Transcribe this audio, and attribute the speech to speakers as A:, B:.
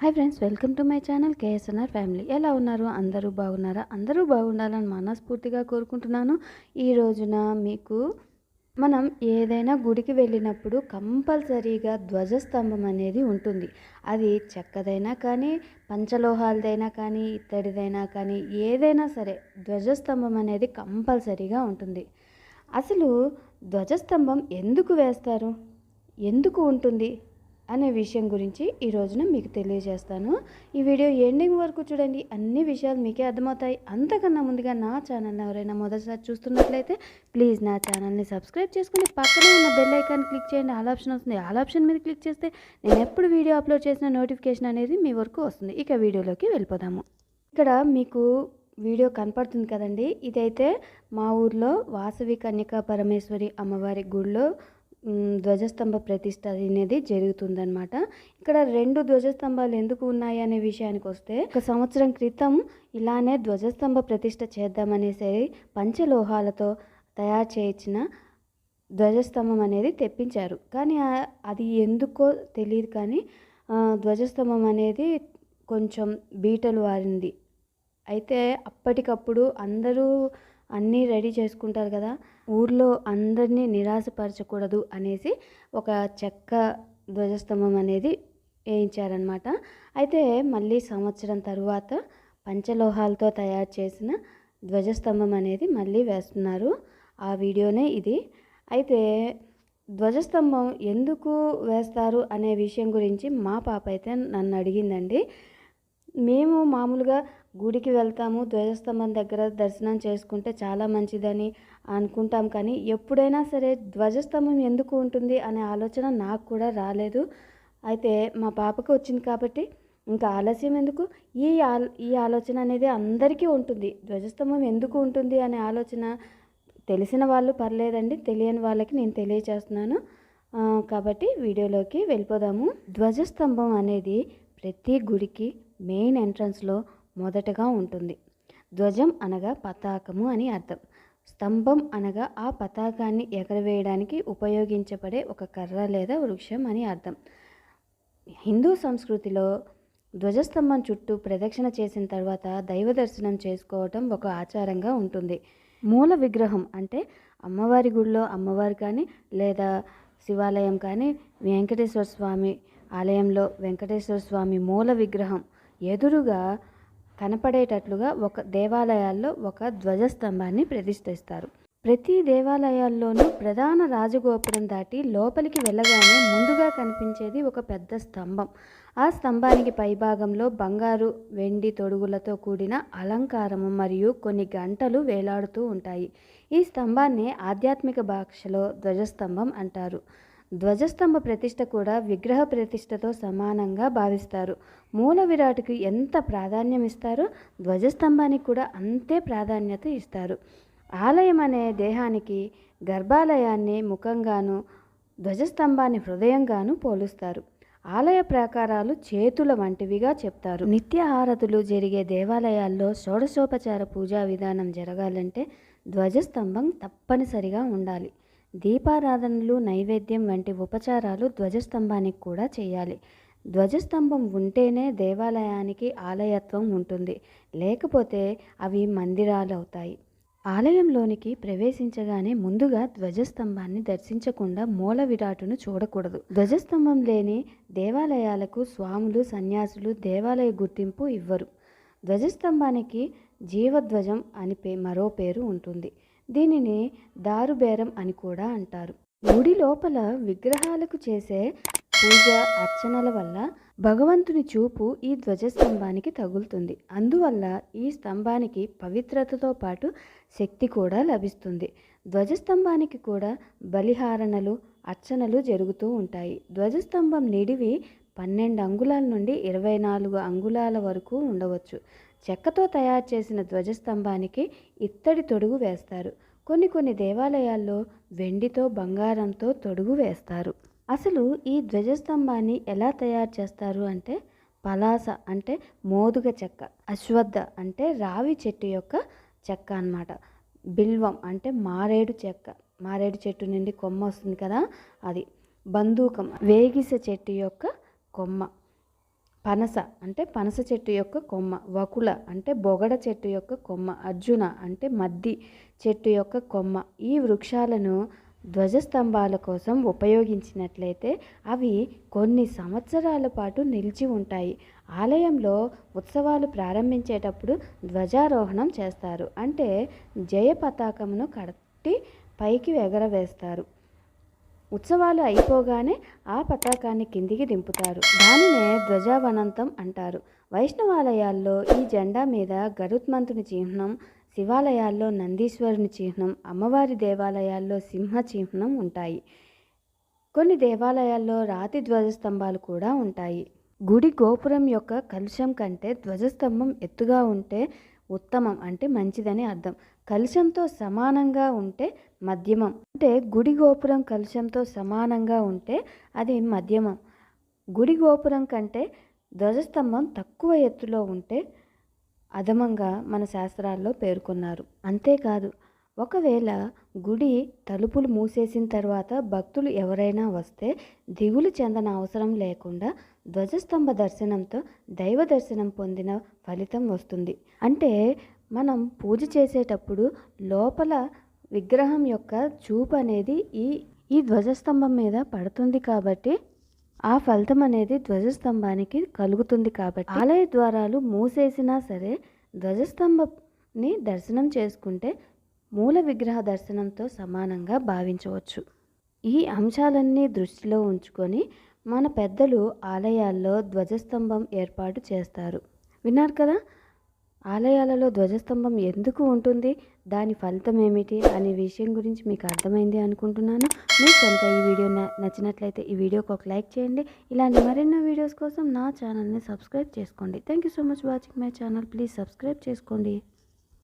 A: Hi friends welcome to my channel KSNR family. ఎలా ఉన్నారు? అందరూ బాగున్నారా? అందరూ బాగుండాలని మనస్ఫూర్తిగా కోరుకుంటున్నాను. ఈ రోజున మీకు మనం ఏదైనా గుడికి వెళ్ళినప్పుడు కంపల్సరీగా ధ్వజస్తంభం అనేది ఉంటుంది. అది చెక్కదైనా కానీ పంచలోహాలదైనా కానీ ఇత్తడిదైనా కానీ ఏదైనా సరే ధ్వజస్తంభం అనేది కంపల్సరీగా ఉంటుంది. అసలు ధ్వజస్తంభం ఎందుకు వేస్తారు? ఎందుకు ఉంటుంది? అనే విషయం గురించి ఈ రోజున మీకు తెలియజేస్తాను. ఈ వీడియో ఎండింగ్ వరకు చూడండి. అన్ని విషయాలు మీకే అర్థమవుతాయి. అంతకన్నా ముందుగా నా ఛానల్ని ఎవరైనా మొదటిసారి చూస్తున్నట్లయితే ప్లీజ్ నా ఛానల్ని సబ్స్క్రైబ్ చేసుకుని పక్కనే ఉన్న బెల్ ఐకాన్ క్లిక్ చేయండి. ఆల్ ఆప్షన్ వస్తుంది. ఆల్ ఆప్షన్ మీద క్లిక్ చేస్తే నేను ఎప్పుడు వీడియో అప్లోడ్ చేసిన నోటిఫికేషన్ అనేది మీ వరకు వస్తుంది. ఇక వీడియోలోకి వెళ్ళిపోదాము. ఇక్కడ మీకు వీడియో కనపడుతుంది కదండి. ఇదైతే మా ఊర్లో వాసవి కన్యకా పరమేశ్వరి అమ్మవారి గుడిలో ధ్వజస్తంభ ప్రతిష్ట అనేది జరుగుతుందనమాట ఇక్కడ రెండు ధ్వజస్తంభాలు ఎందుకు ఉన్నాయి అనే విషయానికి వస్తే ఒక సంవత్సరం క్రితం ఇలానే ధ్వజస్తంభ ప్రతిష్ట చేద్దామనేసి పంచలోహాలతో తయారు చేయించిన ధ్వజస్తంభం అనేది తెప్పించారు. కానీ అది ఎందుకో తెలియదు కానీ ధ్వజస్తంభం అనేది కొంచెం బీటలు వారింది. అయితే అప్పటికప్పుడు అందరూ అన్నీ రెడీ చేసుకుంటారు కదా ఊర్లో అందరినీ నిరాశపరచకూడదు అనేసి ఒక చెక్క ధ్వజస్తంభం అనేది వేయించారనమాట అయితే మళ్ళీ సంవత్సరం తరువాత పంచలోహాలతో తయారు చేసిన ధ్వజస్తంభం అనేది మళ్ళీ వేస్తున్నారు. ఆ వీడియోనే ఇది. అయితే ధ్వజస్తంభం ఎందుకు వేస్తారు అనే విషయం గురించి మా పాప అయితే నన్ను అడిగిందండి. మేము మామూలుగా గుడికి వెళ్తాము ధ్వజస్తంభం దగ్గర దర్శనం చేసుకుంటే చాలా మంచిదని అనుకుంటాం. కానీ ఎప్పుడైనా సరే ధ్వజస్తంభం ఎందుకు ఉంటుంది అనే ఆలోచన నాకు కూడా రాలేదు. అయితే మా పాపకు వచ్చింది కాబట్టి ఇంకా ఆలస్యం ఎందుకు? ఈ ఆల్ ఈ ఆలోచన అనేది అందరికీ ఉంటుంది. ధ్వజస్తంభం ఎందుకు ఉంటుంది అనే ఆలోచన తెలిసిన వాళ్ళు పర్లేదండి. తెలియని వాళ్ళకి నేను తెలియచేస్తున్నాను. కాబట్టి వీడియోలోకి వెళ్ళిపోదాము. ధ్వజస్తంభం అనేది ప్రతి గుడికి మెయిన్ ఎంట్రన్స్లో మొదటగా ఉంటుంది. ధ్వజం అనగా పతాకము అని అర్థం. స్తంభం అనగా ఆ పతాకాన్ని ఎగరవేయడానికి ఉపయోగించబడే ఒక కర్ర లేదా వృక్షం అని అర్థం. హిందూ సంస్కృతిలో ధ్వజస్తంభం చుట్టూ ప్రదక్షిణ చేసిన తర్వాత దైవ దర్శనం చేసుకోవటం ఒక ఆచారంగా ఉంటుంది. మూల విగ్రహం అంటే అమ్మవారి గుడిలో అమ్మవారు కానీ లేదా శివాలయం కానీ వెంకటేశ్వర స్వామి ఆలయంలో వెంకటేశ్వర స్వామి మూల విగ్రహం ఎదురుగా కనపడేటట్లుగా ఒక దేవాలయాల్లో ఒక ధ్వజస్తంభాన్ని ప్రతిష్ఠిస్తారు. ప్రతి దేవాలయాల్లోనూ ప్రధాన రాజగోపురం దాటి లోపలికి వెళ్ళగానే ముందుగా కనిపించేది ఒక పెద్ద స్తంభం. ఆ స్తంభానికి పైభాగంలో బంగారు వెండి తొడుగులతో కూడిన అలంకారము మరియు కొన్ని గంటలు వేలాడుతూ ఉంటాయి. ఈ స్తంభాన్ని ఆధ్యాత్మిక భాషలో ధ్వజస్తంభం అంటారు. ధ్వజస్తంభ ప్రతిష్ట కూడా విగ్రహ ప్రతిష్టతో సమానంగా భావిస్తారు. మూల విరాట్కి ఎంత ప్రాధాన్యం ఇస్తారో ధ్వజస్తంభానికి కూడా అంతే ప్రాధాన్యత ఇస్తారు. ఆలయం అనే దేహానికి గర్భాలయాన్ని ముఖంగాను ధ్వజస్తంభాన్ని హృదయంగాను పోలుస్తారు. ఆలయ ప్రాకారాలు చేతుల వంటివిగా చెప్తారు. నిత్య హారతులు జరిగే దేవాలయాల్లో షోడశోపచార పూజా విధానం జరగాలంటే ధ్వజస్తంభం తప్పనిసరిగా ఉండాలి. దీపారాధనలు నైవేద్యం వంటి ఉపచారాలు ధ్వజస్తంభానికి కూడా చేయాలి. ధ్వజస్తంభం ఉంటేనే దేవాలయానికి ఆలయత్వం ఉంటుంది. లేకపోతే అవి మందిరాలు అవుతాయి. ఆలయంలోనికి ప్రవేశించగానే ముందుగా ధ్వజస్తంభాన్ని దర్శించకుండా మూల విరాటును చూడకూడదు. ధ్వజస్తంభం లేని దేవాలయాలకు స్వాములు సన్యాసులు దేవాలయ గుర్తింపు ఇవ్వరు. ధ్వజస్తంభానికి జీవధ్వజం అని పే మరో పేరు ఉంటుంది. దీనిని దారుబేరం అని కూడా అంటారు. గుడి లోపల విగ్రహాలకు చేసే పూజ అర్చనల వల్ల భగవంతుని చూపు ఈ ధ్వజస్తంభానికి తగులుతుంది. అందువల్ల ఈ స్తంభానికి పవిత్రతతో పాటు శక్తి కూడా లభిస్తుంది. ధ్వజస్తంభానికి కూడా బలిహారణలు అర్చనలు జరుగుతూ ఉంటాయి. ధ్వజస్తంభం నిడివి పన్నెండు అంగుళాల నుండి ఇరవై నాలుగు అంగుళాల వరకు ఉండవచ్చు. చెక్కతో తయారు చేసిన ధ్వజస్తంభానికి ఇత్తడి తొడుగు వేస్తారు. కొన్ని కొన్ని దేవాలయాల్లో వెండితో బంగారంతో తొడుగు వేస్తారు. అసలు ఈ ధ్వజస్తంభాన్ని ఎలా తయారు చేస్తారు అంటే పలాస అంటే మోదుగ చెక్క అశ్వద్ధ అంటే రావి చెట్టు యొక్క చెక్క అనమాట బిల్వం అంటే మారేడు చెక్క మారేడు చెట్టు నుండి కొమ్మ వస్తుంది కదా అది. బంధూకం వేగిస చెట్టు యొక్క కొమ్మ. పనస అంటే పనస చెట్టు యొక్క కొమ్మ వకుల అంటే బొగడ చెట్టు యొక్క కొమ్మ అర్జున అంటే మద్ది చెట్టు యొక్క కొమ్మ. ఈ వృక్షాలను ధ్వజస్తంభాల కోసం ఉపయోగించినట్లయితే అవి కొన్ని సంవత్సరాల పాటు నిలిచి ఉంటాయి. ఆలయంలో ఉత్సవాలు ప్రారంభించేటప్పుడు ధ్వజారోహణం చేస్తారు. అంటే జయ పతాకమును కట్టి పైకి ఎగరవేస్తారు. ఉత్సవాలు అయిపోగానే ఆ పతాకాన్ని కిందికి దింపుతారు. దానినే ధ్వజావనంతం అంటారు. వైష్ణవాలయాల్లో ఈ జెండా మీద గరుత్మంతుని చిహ్నం శివాలయాల్లో నందీశ్వరుని చిహ్నం అమ్మవారి దేవాలయాల్లో సింహ చిహ్నం ఉంటాయి. కొన్ని దేవాలయాల్లో రాతి ధ్వజస్తంభాలు కూడా ఉంటాయి. గుడి గోపురం యొక్క కలుషం కంటే ధ్వజస్తంభం ఎత్తుగా ఉంటే ఉత్తమం అంటే మంచిదని అర్థం. కలుషంతో సమానంగా ఉంటే మధ్యమం. అంటే గుడి గోపురం కలుషంతో సమానంగా ఉంటే అది మధ్యమం. గుడి గోపురం కంటే ధ్వజస్తంభం తక్కువ ఎత్తులో ఉంటే అధమంగా మన శాస్త్రాల్లో పేర్కొన్నారు. అంతేకాదు ఒకవేళ గుడి తలుపులు మూసేసిన తర్వాత భక్తులు ఎవరైనా వస్తే దిగులు చెందన అవసరం లేకుండా ధ్వజస్తంభ దర్శనంతో దైవ దర్శనం పొందిన ఫలితం వస్తుంది. అంటే మనం పూజ చేసేటప్పుడు లోపల విగ్రహం యొక్క చూపు అనేది ఈ ఈ ధ్వజస్తంభం మీద పడుతుంది కాబట్టి ఆ ఫలితం అనేది ధ్వజస్తంభానికి కలుగుతుంది కాబట్టి ఆలయ ద్వారాలు మూసేసినా సరే ధ్వజస్తంభని దర్శనం చేసుకుంటే మూల విగ్రహ దర్శనంతో సమానంగా భావించవచ్చు. ఈ అంశాలన్నీ దృష్టిలో ఉంచుకొని మన పెద్దలు ఆలయాల్లో ధ్వజస్తంభం ఏర్పాటు చేస్తారు. విన్నారు కదా? ఆలయాలలో ధ్వజస్తంభం ఎందుకు ఉంటుంది? దాని ఫలితం ఏమిటి? అనే విషయం గురించి మీకు అర్థమైంది అనుకుంటున్నాను. మీకు కనుక ఈ వీడియో నచ్చినట్లయితే ఈ వీడియోకి ఒక లైక్ చేయండి. ఇలాంటి మరెన్నో వీడియోస్ కోసం నా ఛానల్ని సబ్స్క్రైబ్ చేసుకోండి. Thank you so much watching my channel. Please subscribe చేసుకోండి.